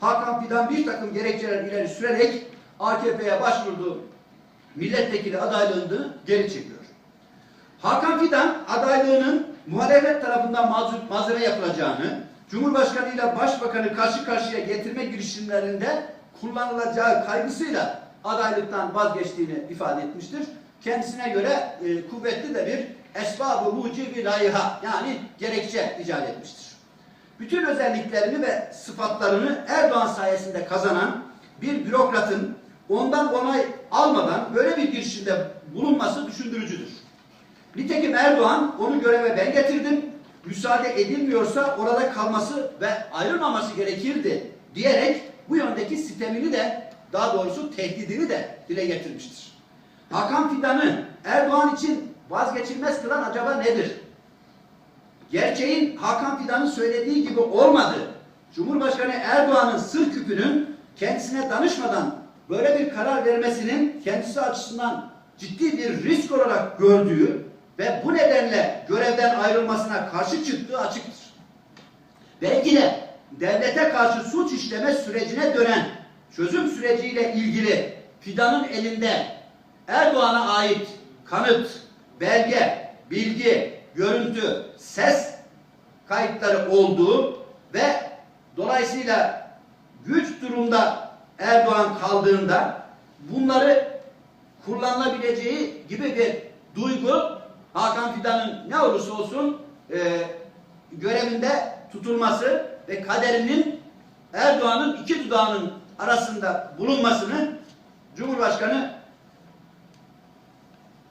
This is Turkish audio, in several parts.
Hakan Fidan bir takım gerekçeler ileri sürerek AKP'ye başvurduğu milletvekili adaylığını geri çekiyor. Hakan Fidan adaylığının muhalefet tarafından mazur, mazere yapılacağını, Cumhurbaşkanı ile Başbakanı karşı karşıya getirme girişimlerinde kullanılacağı kaygısıyla adaylıktan vazgeçtiğini ifade etmiştir. Kendisine göre e, kuvvetli de bir esbab-ı mucibi layıha yani gerekçe icat etmiştir. Bütün özelliklerini ve sıfatlarını Erdoğan sayesinde kazanan bir bürokratın ondan onay almadan böyle bir girişimde bulunması düşündürücüdür. Nitekim Erdoğan onu göreve ben getirdim, müsaade edilmiyorsa orada kalması ve ayrılmaması gerekirdi diyerek bu yöndeki sistemini de daha doğrusu tehdidini de dile getirmiştir. Hakan Fidan'ı Erdoğan için vazgeçilmez kılan acaba nedir? Gerçeğin Hakan Fidan'ın söylediği gibi olmadı. Cumhurbaşkanı Erdoğan'ın sır küpünün kendisine danışmadan böyle bir karar vermesinin kendisi açısından ciddi bir risk olarak gördüğü ve bu nedenle görevden ayrılmasına karşı çıktığı açıktır. Belki de devlete karşı suç işleme sürecine dönen çözüm süreciyle ilgili Fidan'ın elinde Erdoğan'a ait kanıt, belge, bilgi, görüntü, ses kayıtları olduğu ve dolayısıyla güç durumda Erdoğan kaldığında bunları kullanılabileceği gibi bir duygu Hakan Fidan'ın ne olursa olsun e, görevinde tutulması ve kaderinin Erdoğan'ın iki dudağının arasında bulunmasını Cumhurbaşkanı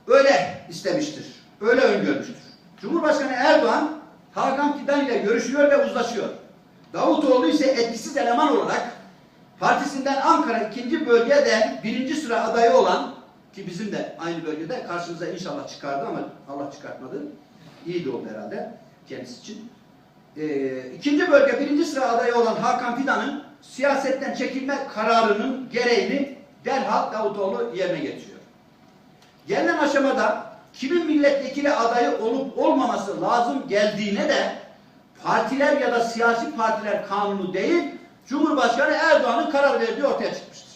öyle istemiştir. Öyle öngörmüştür. Cumhurbaşkanı Erdoğan Hakan Fidan ile görüşüyor ve uzlaşıyor. Davutoğlu ise etkisiz eleman olarak partisinden Ankara ikinci bölgede birinci sıra adayı olan ki bizim de aynı bölgede karşımıza inşallah çıkardı ama Allah çıkartmadı. İyi de oldu herhalde kendisi için. Ee, ikinci bölge birinci sıra adayı olan Hakan Fidan'ın siyasetten çekilme kararının gereğini derhal Davutoğlu yerine getiriyor. Gelinen aşamada kimin milletvekili adayı olup olmaması lazım geldiğine de partiler ya da siyasi partiler kanunu değil, Cumhurbaşkanı Erdoğan'ın karar verdiği ortaya çıktı.